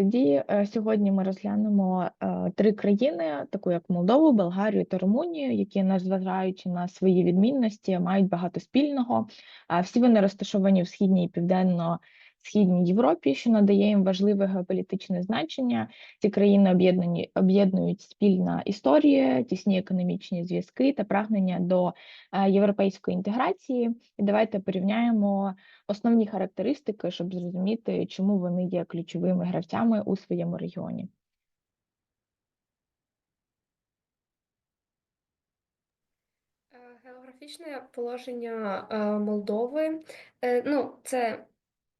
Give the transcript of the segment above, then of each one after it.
тоді е, сьогодні ми розглянемо е, три країни, таку як Молдову, Болгарію та Румунію, які, незважаючи на свої відмінності, мають багато спільного. Всі вони розташовані в східній і південно-східній Європі, що надає їм важливе геополітичне значення. Ці країни об'єднані об'єднують спільна історія, тісні економічні зв'язки та прагнення до е, європейської інтеграції. І давайте порівняємо основні характеристики, щоб зрозуміти, чому вони є ключовими гравцями у своєму регіоні. Е, Географічне положення е, Молдови. Ну, це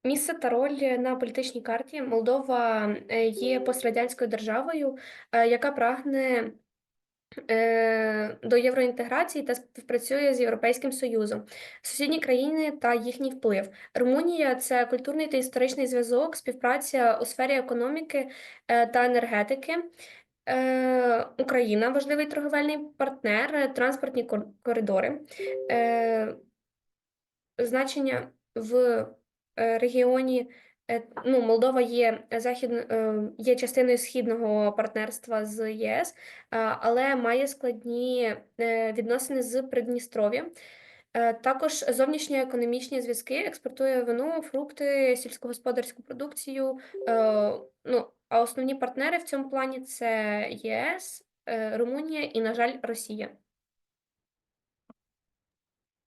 місце та роль на політичній карті. Молдова е, є пострадянською державою, е, яка прагне е, до євроінтеграції та співпрацює з Європейським Союзом, сусідні країни та їхній вплив. Румунія це культурний та історичний зв'язок, співпраця у сфері економіки е, та енергетики. Е, Україна важливий торговельний партнер, е, транспортні коридори. Е, Значення в е, регіоні. е, Ну, Молдова є захід, е, є частиною східного партнерства з ЄС, але має складні е, відносини з Придністров'ям. Е, Також зовнішньоекономічні зв'язки експортує вино, фрукти, сільськогосподарську продукцію. Е, Ну, а основні партнери в цьому плані це ЄС, е, Румунія і, на жаль, Росія.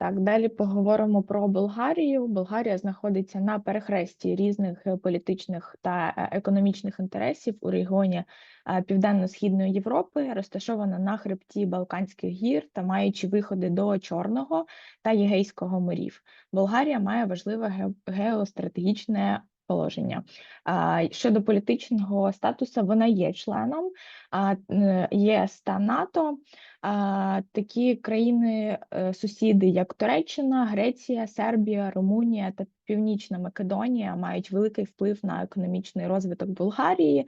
Так, далі поговоримо про Болгарію. Болгарія знаходиться на перехресті різних геополітичних та е, економічних інтересів у регіоні е, Південно-Східної Європи, розташована на хребті Балканських гір та маючи виходи до Чорного та Єгейського морів. Болгарія має важливе ге- геостратегічне положення. Щодо політичного статусу, вона є членом ЄС та НАТО. Такі країни, е, як Туреччина, Греція, Сербія, Румунія та Північна Македонія, мають великий вплив на економічний розвиток Болгарії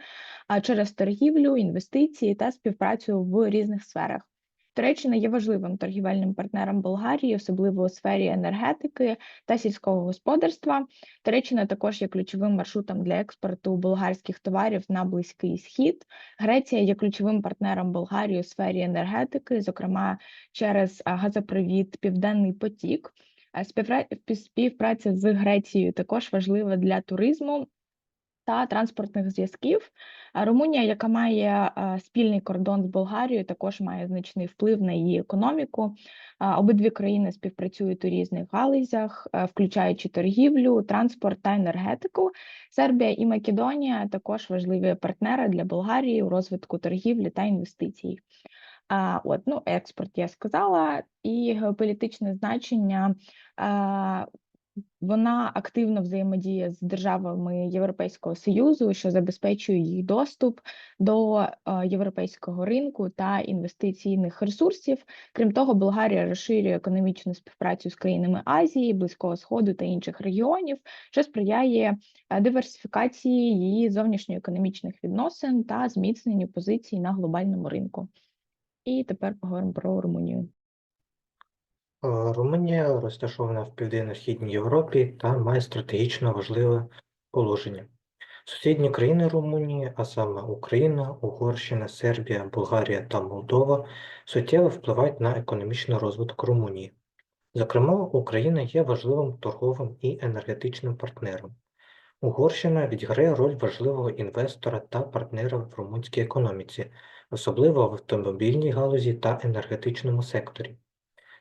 через торгівлю, інвестиції та співпрацю в різних сферах. Туреччина є важливим торгівельним партнером Болгарії, особливо у сфері енергетики та сільського господарства. Туреччина також є ключовим маршрутом для експорту болгарських товарів на Близький Схід. Греція є ключовим партнером Болгарії у сфері енергетики, зокрема через газопровід Південний потік. А Співпраця з Грецією також важлива для туризму та транспортних зв'язків. Румунія, яка має спільний кордон з Болгарією, також має значний вплив на її економіку. Обидві країни співпрацюють у різних галузях, е, включаючи торгівлю, транспорт та енергетику. Сербія і Македонія також важливі партнери для Болгарії у розвитку торгівлі та інвестицій. А, от, ну, експорт я сказала, і геополітичне значення. Вона активно взаємодіє з державами Європейського Союзу, що забезпечує їх доступ до е, європейського ринку та інвестиційних ресурсів. Крім того, Болгарія розширює економічну співпрацю з країнами Азії, Близького Сходу та інших регіонів, що сприяє е, диверсифікації її зовнішньоекономічних відносин та зміцненню позицій на глобальному ринку. І тепер поговоримо про Румунію. Е, Румунія розташована в Південно-Східній Європі та має стратегічно важливе положення. Сусідні країни Румунії, а саме Україна, Угорщина, Сербія, Болгарія та Молдова, суттєво впливають на економічний розвиток Румунії. Зокрема, Україна є важливим торговим і енергетичним партнером. Угорщина відіграє роль важливого інвестора та партнера в румунській економіці, особливо в автомобільній галузі та енергетичному секторі.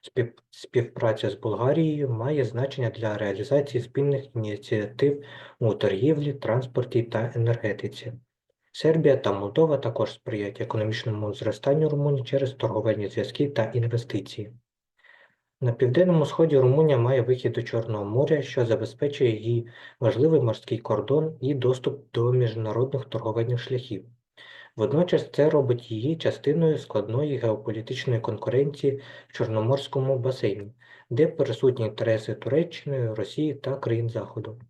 Спів- Співпраця з Болгарією має значення для реалізації спільних ініціатив у торгівлі, транспорті та енергетиці. Сербія та Молдова також сприяють економічному зростанню Румунії через торговельні зв'язки та інвестиції. На південному сході Румунія має вихід до Чорного моря, що забезпечує їй важливий морський кордон і доступ до міжнародних торговельних шляхів. Водночас це робить її частиною складної геополітичної конкуренції в Чорноморському басейні, де присутні інтереси Туреччини, Росії та країн Заходу.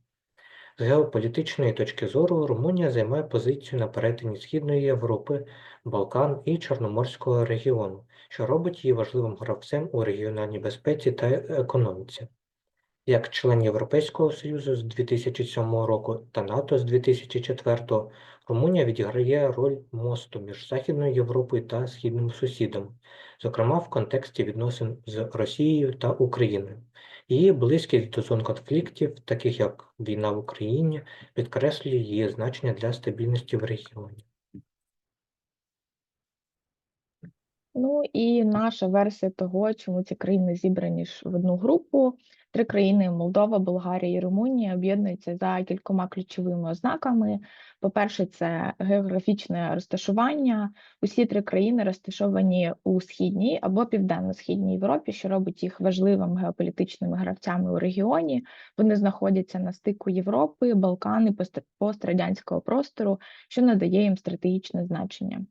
З геополітичної точки зору Румунія займає позицію на перетині Східної Європи, Балкан і Чорноморського регіону, що робить її важливим гравцем у регіональній безпеці та економіці. Як член Європейського Союзу з 2007 року та НАТО з 2004, Румунія відіграє роль мосту між Західною Європою та східним сусідом, зокрема в контексті відносин з Росією та Україною. Її близькість до зон конфліктів, таких як війна в Україні, підкреслює її значення для стабільності в регіоні. Ну і наша версія того, чому ці країни зібрані ж в одну групу. Три країни Молдова, Болгарія і Румунія об'єднуються за кількома ключовими ознаками. По-перше, це географічне розташування. Усі три країни розташовані у східній або південно-східній Європі, що робить їх важливими геополітичними гравцями у регіоні. Вони знаходяться на стику Європи, Балкани, пострадянського простору, що надає їм стратегічне значення.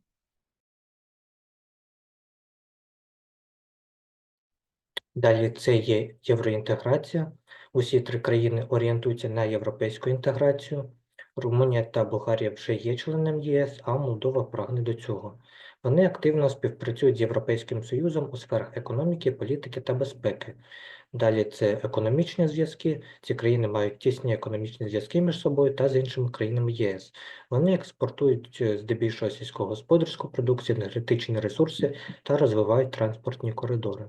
Далі це є євроінтеграція. Усі три країни орієнтуються на європейську інтеграцію. Румунія та Болгарія вже є членом ЄС, а Молдова прагне до цього. Вони активно співпрацюють з Європейським Союзом у сферах економіки, політики та безпеки. Далі це економічні зв'язки. Ці країни мають тісні економічні зв'язки між собою та з іншими країнами ЄС. Вони експортують е, здебільшого сільськогосподарську продукцію, енергетичні ресурси та розвивають транспортні коридори.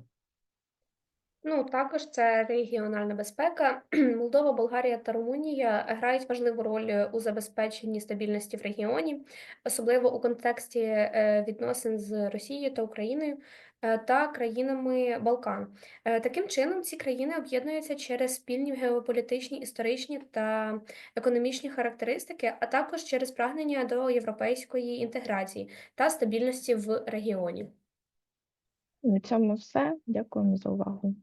Ну, також це регіональна безпека. Молдова, Болгарія та Румунія грають важливу роль у забезпеченні стабільності в регіоні, особливо у контексті е, відносин з Росією та Україною е, та країнами Балкан. Е, Таким чином, ці країни об'єднуються через спільні геополітичні, історичні та економічні характеристики, а також через прагнення до європейської інтеграції та стабільності в регіоні. На цьому все. Дякуємо за увагу.